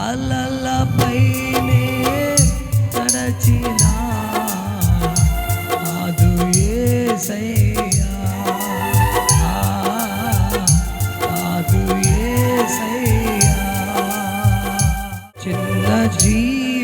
అలలపైనే తడచినా. ఆదు ఏసయ్యా. ఆదు ఏసయ్యా. చిన్న జీ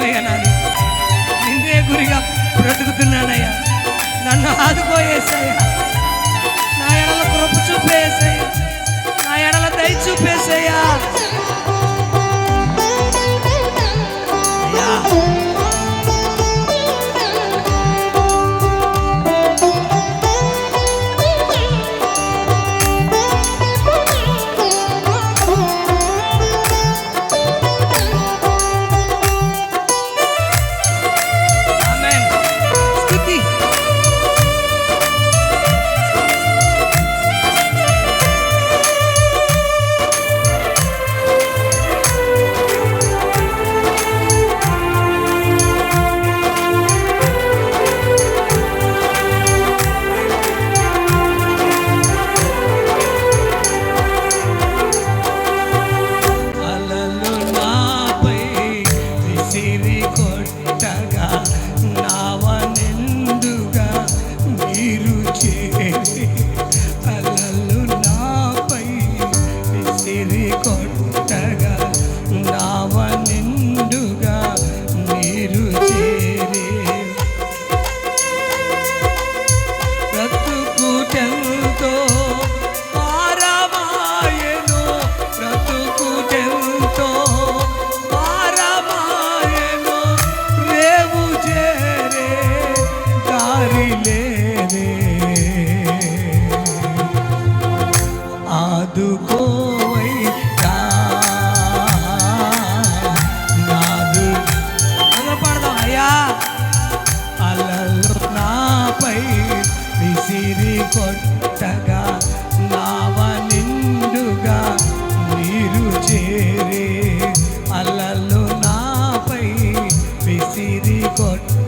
నిమిత్తమయ్యా నాని నిందే గురిగా బ్రతుకుతున్నానయ్యా. నన్ను ఆదుకోయేసయ్యా నా ఎడల కృప చూపేసయ్యా నా ఎడల దయ చూపేసయ్యా కొట్టగా నావ నిండుగా నీరు చేరే అలలు నాపై విసిరి కొట్ట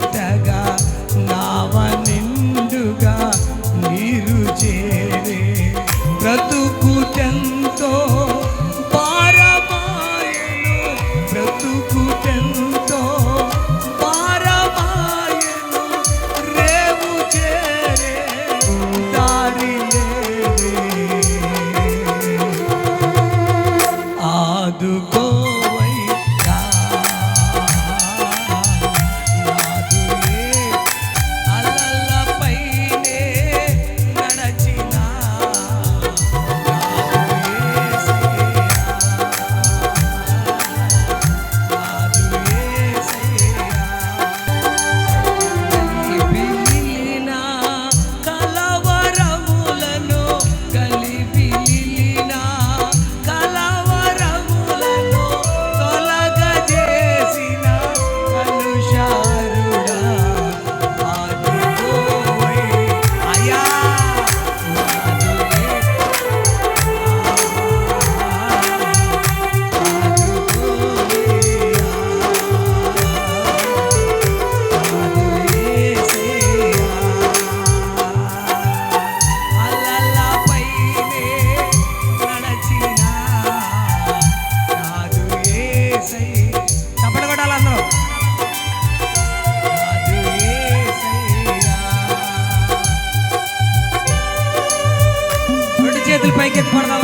que guardado.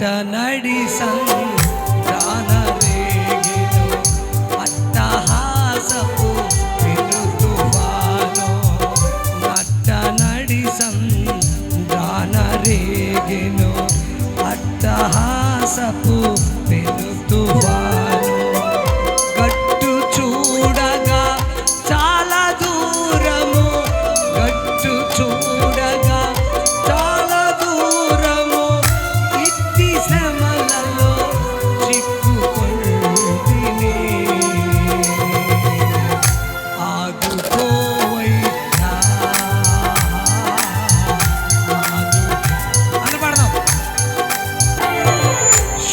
అట్ట నడిసం అట్టహాసపు పెరుగువాను అట్ట నడిసం దానరేగిను అట్టహాసపు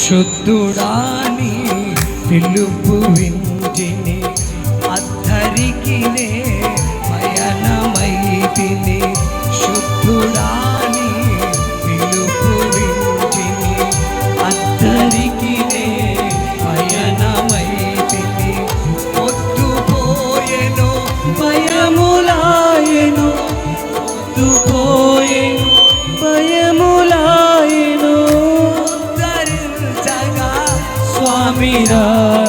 శుద్ధుడాని పిలుపు వింటిని అద్దరికి పయనమై తిని శుద్ధుడా செய்கிறார்